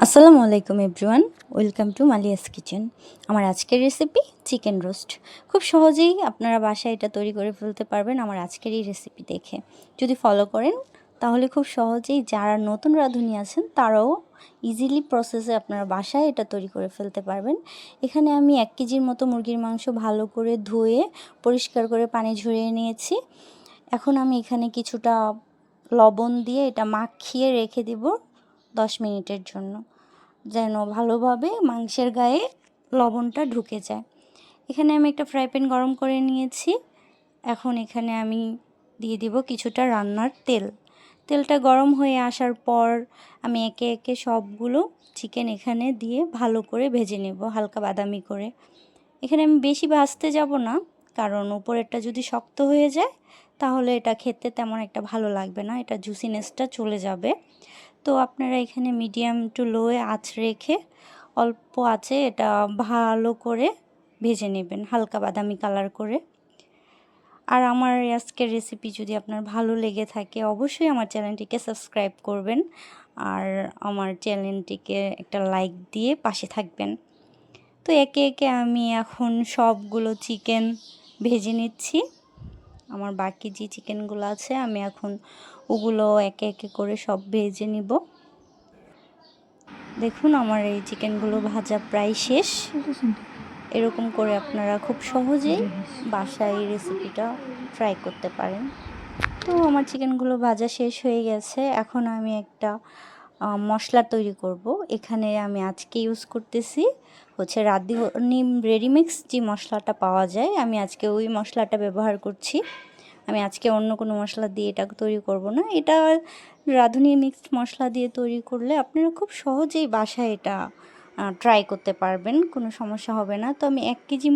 আসসালামু আলাইকুম everyone, welcome to Maliya's kitchen. আমার আজকের রেসিপি চিকেন রোস্ট। খুব সহজেই আপনারা বাসায় এটা তৈরি করে ফেলতে পারবেন আমার আজকের এই রেসিপি দেখে। যদি ফলো করেন, তাহলে খুব সহজেই যারা নতুন রাঁধুনি আছেন, তারাও ইজিলি প্রসেসে আপনারা বাসায় এটা তৈরি করে ফেলতে পারবেন। এখানে আমি এক কেজির মতো মুরগির মাংস ভালো করে ধুয়ে, পরিষ্কার করে পানি ঝরিয়ে নিয়েছি। এখন আমি এখানে কিছুটা লবণ দিয়ে এটা মাখিয়ে রেখে দিব। দশ মিনিটের জন্য, যেন ভালোভাবে মাংসের গায়ে লবণটা ঢুকে যায়। এখানে আমি একটা ফ্রাই প্যান গরম করে নিয়েছি। এখন এখানে আমি দিয়ে দিব কিছুটা রান্নার তেল। তেলটা গরম হয়ে আসার পর আমি একে একে সবগুলো চিকেন এখানে দিয়ে ভালো করে ভেজে নেব, হালকা বাদামি করে। এখানে আমি বেশি ভাজতে যাব না, কারণ উপরেরটা যদি শক্ত হয়ে যায়, তাহলে এটা খেতে তেমন একটা ভালো লাগবে না, এটা জুসিনেসটা চলে যাবে। তো আপনারা এখানে মিডিয়াম টু লোয়ে আঁচ রেখে অল্প আছে এটা ভালো করে ভেজে নেবেন, হালকা বাদামি কালার করে। আর আমার আজকের রেসিপি যদি আপনার ভালো লেগে থাকে, অবশ্যই আমার চ্যানেলটিকে সাবস্ক্রাইব করবেন আর আমার চ্যানেলটিকে একটা লাইক দিয়ে পাশে থাকবেন। তো একে একে আমি এখন সবগুলো চিকেন ভেজে নিচ্ছি। আমার বাকি যে চিকেনগুলো আছে, আমি এখন ওগুলো একে একে করে সব ভেজে নিব। দেখুন, আমার এই চিকেনগুলো ভাজা প্রায় শেষ। এরকম করে আপনারা খুব সহজেই বাসায় এই রেসিপিটা ট্রাই করতে পারেন। তো আমার চিকেনগুলো ভাজা শেষ হয়ে গেছে। এখন আমি একটা মশলা তৈরি করব। এখানে আমি আজকে ইউজ করতেছি হচ্ছে রাঁধুনি রেডিমিক্স যে মশলাটা পাওয়া যায়। আমি আজকে ওই মশলাটা ব্যবহার করছি। আমি আজকে অন্য কোনো মশলা দিয়ে এটা তৈরি করব না। এটা রাঁধুনি মিক্সড মশলা দিয়ে তৈরি করলে আপনারা খুব সহজেই বাসায় এটা ট্রাই করতে পারবেন, কোনো সমস্যা হবে না। তো আমি এক কেজি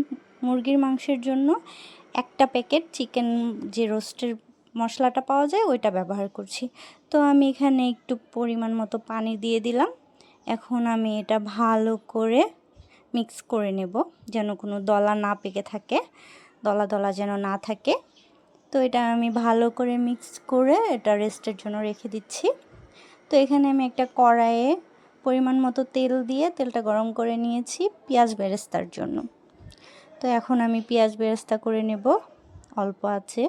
মুরগির মাংসের জন্য একটা প্যাকেট চিকেন যে রোস্টের মশলাটা পাওয়া যায় ওইটা ব্যবহার করছি। তো আমি এখানে একটু পরিমাণ মতো পানি দিয়ে দিলাম। এখন আমি এটা ভালো করে মিক্স করে নেব যেন কোনো দলা না পেকে থাকে, দলা দলা যেন না থাকে। তো এটা আমি ভালো করে মিক্স করে এটা রেস্টের জন্য রেখে দিচ্ছি। তো এখানে আমি একটা কড়াইয়ে পরিমাণ মতো তেল দিয়ে তেলটা গরম করে নিয়েছি পেঁয়াজ বেরেস্তার জন্য। তো এখন আমি পেঁয়াজ বেরেস্তা করে নেব, অল্প আছে।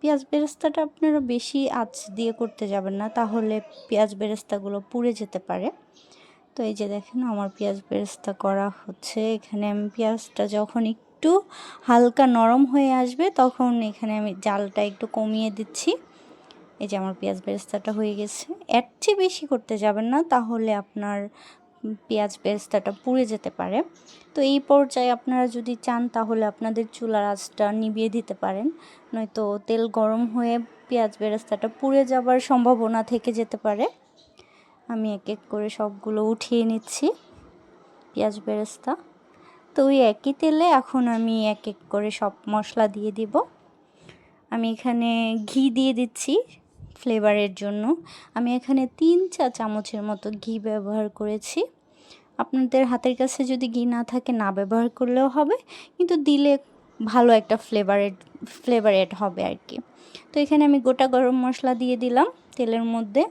পেঁয়াজ বেরেস্তাটা আপনারা বেশি আঁচ দিয়ে করতে যাবেন না, তাহলে পেঁয়াজ বেরেস্তাগুলো পুড়ে যেতে পারে। তো এই যে দেখেন আমার পেঁয়াজ বেরেস্তা করা হচ্ছে, এখানে আমি পেঁয়াজটা যখন একটু হালকা নরম হয়ে আসবে, তখন এখানে আমি জালটা একটু কমিয়ে দিচ্ছি। এই যে আমার পেঁয়াজ বেরেস্তাটা হয়ে গেছে। এর চেয়ে বেশি করতে যাবেন না, তাহলে আপনার পেঁয়াজ বেরেস্তাটা পুড়ে যেতে পারে। তো এই পর্যায়ে আপনারা যদি চান, তাহলে আপনাদের চুলার আঁচটা নিভিয়ে দিতে পারেন। নয়তো তেল গরম হয়ে পেঁয়াজ বেরেস্তাটা পুড়ে যাবার সম্ভাবনা থেকে যেতে পারে। আমি এক এক করে সবগুলো উঠিয়ে নিচ্ছি, পেঁয়াজ বেরেস্তা। তো ওই একই তেলে এখন আমি এক এক করে সব মশলা দিয়ে দিব। আমি এখানে ঘি দিয়ে দিচ্ছি ফ্লেভারের জন্য। আমি এখানে তিন চা চামচের মতো ঘি ব্যবহার করেছি। আপনাদের হাতের কাছে যদি ঘি না থাকে না ব্যবহার করলেও হবে, কিন্তু দিলে ভালো একটা ফ্লেভারের ফ্লেভার এড হবে আর কি। তো এখানে আমি গোটা গরম মশলা দিয়ে দিলাম তেলের মধ্যে।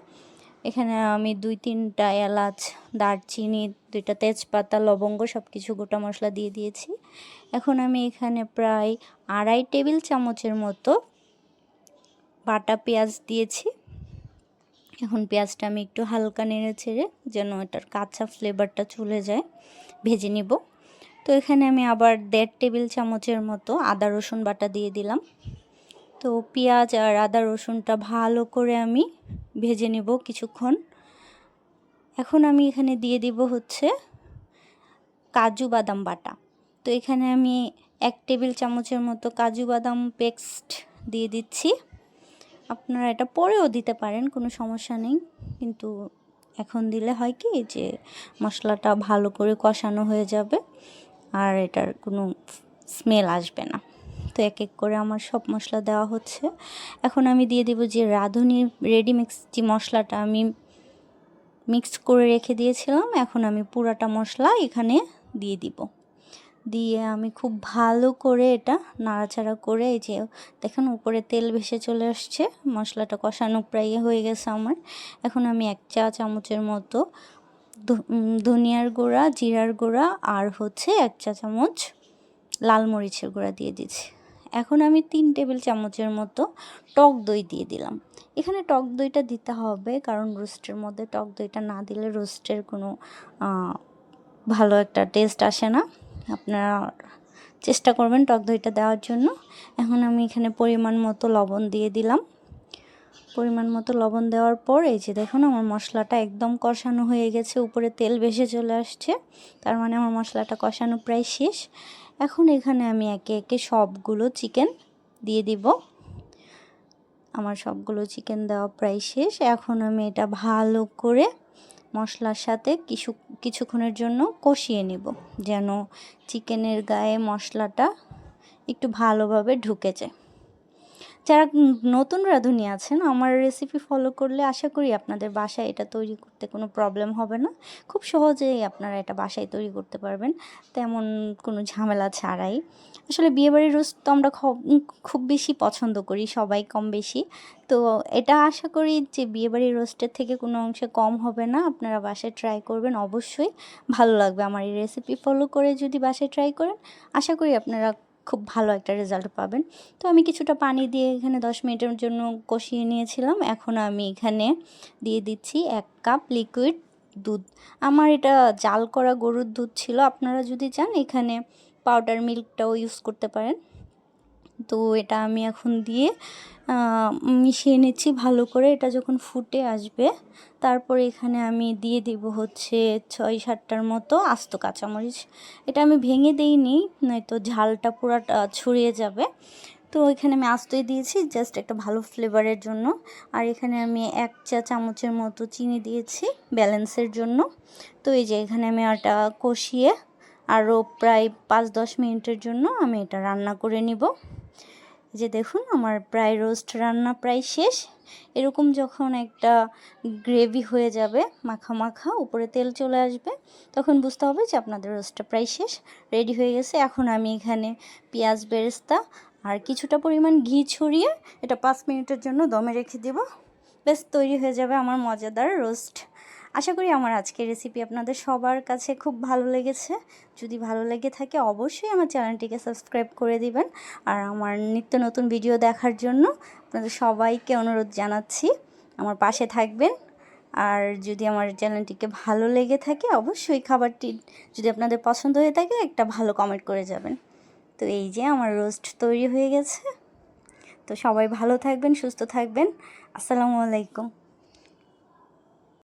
এখানে আমি দুই, তিনটা এলাচ, দারচিনি, দুইটা তেজপাতা, লবঙ্গ সব কিছু গোটা মশলা দিয়ে দিয়েছি। এখন আমি এখানে প্রায় আড়াই টেবিল চামচের মতো বাটা পেঁয়াজ দিয়েছি। এখন পেঁয়াজটা আমি একটু হালকা নেড়ে ছেড়ে যেন এটার কাঁচা ফ্লেভারটা চলে যায়, ভেজে নিব। তো এখানে আমি আবার দেড় টেবিল চামচের মতো আদা রসুন বাটা দিয়ে দিলাম। তো পেঁয়াজ আর আদা রসুনটা ভালো করে আমি ভেজে নেব কিছুক্ষণ। এখন আমি এখানে দিয়ে দিব হচ্ছে কাজু বাদাম বাটা। তো এখানে আমি এক টেবিল চামচের মতো কাজু বাদাম পেস্ট দিয়ে দিচ্ছি। আপনারা এটা পরেও দিতে পারেন, কোনো সমস্যা নেই। কিন্তু এখন দিলে হয় কি যে মশলাটা ভালো করে কষানো হয়ে যাবে আর এটার কোনো স্মেল আসবে না। তো এক এক করে আমার সব মশলা দেওয়া হচ্ছে। এখন আমি দিয়ে দেবো যে রাঁধুনি রেডিমিক্স যে মশলাটা আমি মিক্স করে রেখে দিয়েছিলাম, এখন আমি পুরাটা মশলা এখানে দিয়ে দিব। দিয়ে আমি খুব ভালো করে এটা নাড়াচাড়া করে এই যে দেখেন উপরে তেল ভেসে চলে আসছে, মশলাটা কষানো প্রায় হয়ে গেছে আমার। এখন আমি এক চা চামচের মতো ধনিয়ার গুঁড়া, জিরার গুঁড়া আর হচ্ছে এক চা চামচ লাল মরিচের গুঁড়া দিয়ে দিচ্ছি। এখন আমি তিন টেবিল চামচের মতো টক দই দিয়ে দিলাম। এখানে টক দইটা দিতে হবে কারণ রোস্টের মধ্যে টক দইটা না দিলে রোস্টের কোনো ভালো একটা টেস্ট আসে না। আপনারা চেষ্টা করবেন টক দইটা দেওয়ার জন্য। এখন আমি এখানে পরিমাণ মতো লবণ দিয়ে দিলাম। পরিমাণ মতো লবণ দেওয়ার পর এই যে দেখুন আমার মশলাটা একদম কষানো হয়ে গেছে, উপরে তেল ভেসে চলে আসছে। তার মানে আমার মশলাটা কষানো প্রায় শেষ। এখন এখানে আমি একে একে সবগুলো চিকেন দিয়ে দিব। আমার সবগুলো চিকেন দেওয়া প্রায় শেষ। এখন আমি এটা ভালো করে মশলার সাথে কিছু, কিছুক্ষণের জন্য কষিয়ে নেব, যেন চিকেনের গায়ে মশলাটা একটু ভালোভাবে ঢুকে যায়। যারা নতুন রাঁধুনি আছেন, আমার রেসিপি ফলো করলে আশা করি আপনাদের বাসায় এটা তৈরি করতে কোনো প্রবলেম হবে না। খুব সহজেই আপনারা এটা বাসায় তৈরি করতে পারবেন, তেমন কোনো ঝামেলা ছাড়াই। আসলে বিয়েবাড়ির রোস্ট তো আমরা খুব বেশি পছন্দ করি, সবাই কম বেশি। তো এটা আশা করি যে বিয়েবাড়ির রোস্টের থেকে কোনো অংশে কম হবে না, আপনারা বাসায় ট্রাই করবেন অবশ্যই। ভালো লাগবে আমার এই রেসিপি ফলো করে যদি বাসায় ট্রাই করেন, আশা করি আপনারা খুব ভালো একটা রেজাল্ট পাবেন। তো আমি কিছুটা পানি দিয়ে এখানে দশ মিনিটের জন্য কষিয়ে নিয়েছিলাম। এখন আমি এখানে দিয়ে দিচ্ছি এক কাপ লিকুইড দুধ। আমার এটা জাল করা গরুর দুধ ছিল। আপনারা যদি চান এখানে পাউডার মিল্কটাও ইউজ করতে পারেন। তো এটা আমি এখন দিয়ে মিশিয়ে নিচ্ছি ভালো করে। এটা যখন ফুটে আসবে, তারপরে এখানে আমি দিয়ে দিব হচ্ছে ছয় সাতটার মতো আস্ত কাঁচামরিচ। এটা আমি ভেঙে দিইনি, নয়তো ঝালটা পুরাটা ছড়িয়ে যাবে। তো এখানে আমি আস্তই দিয়েছি জাস্ট একটা ভালো ফ্লেভারের জন্য। আর এখানে আমি এক চা চামচের মতো চিনি দিয়েছি ব্যালেন্সের জন্য। তো এই যে এখানে আমি আটা কষিয়ে আরও প্রায় পাঁচ দশ মিনিটের জন্য আমি এটা রান্না করে নিব। যে দেখুন আমার প্রায় রোস্ট রান্না প্রায় শেষ। এরকম যখন একটা গ্রেভি হয়ে যাবে, মাখা মাখা, উপরে তেল চলে আসবে, তখন বুঝতে হবে যে আপনাদের রোস্টটা প্রায় শেষ, রেডি হয়ে গেছে। এখন আমি এখানে পেঁয়াজ বেরেস্তা আর কিছুটা পরিমাণ ঘি ছড়িয়ে এটা পাঁচ মিনিটের জন্য দমে রেখে দেব। বেশ তৈরি হয়ে যাবে আমার মজাদার রোস্ট। আশা করি আমার আজকের রেসিপি আপনাদের সবার কাছে খুব ভালো লেগেছে। যদি ভালো লেগে থাকে অবশ্যই আমার চ্যানেলটিকে সাবস্ক্রাইব করে দিবেন। আর আমার নিত্য নতুন ভিডিও দেখার জন্য আপনাদের সবাইকে অনুরোধ জানাচ্ছি, আমার পাশে থাকবেন। আর যদি আমার চ্যানেলটিকে ভালো লেগে থাকে অবশ্যই খাবারটি যদি আপনাদের পছন্দ হয়ে থাকে একটা ভালো কমেন্ট করে যাবেন। তো এই যে আমার রোস্ট তৈরি হয়ে গেছে। তো সবাই ভালো থাকবেন, সুস্থ থাকবেন। আসসালামু আলাইকুম।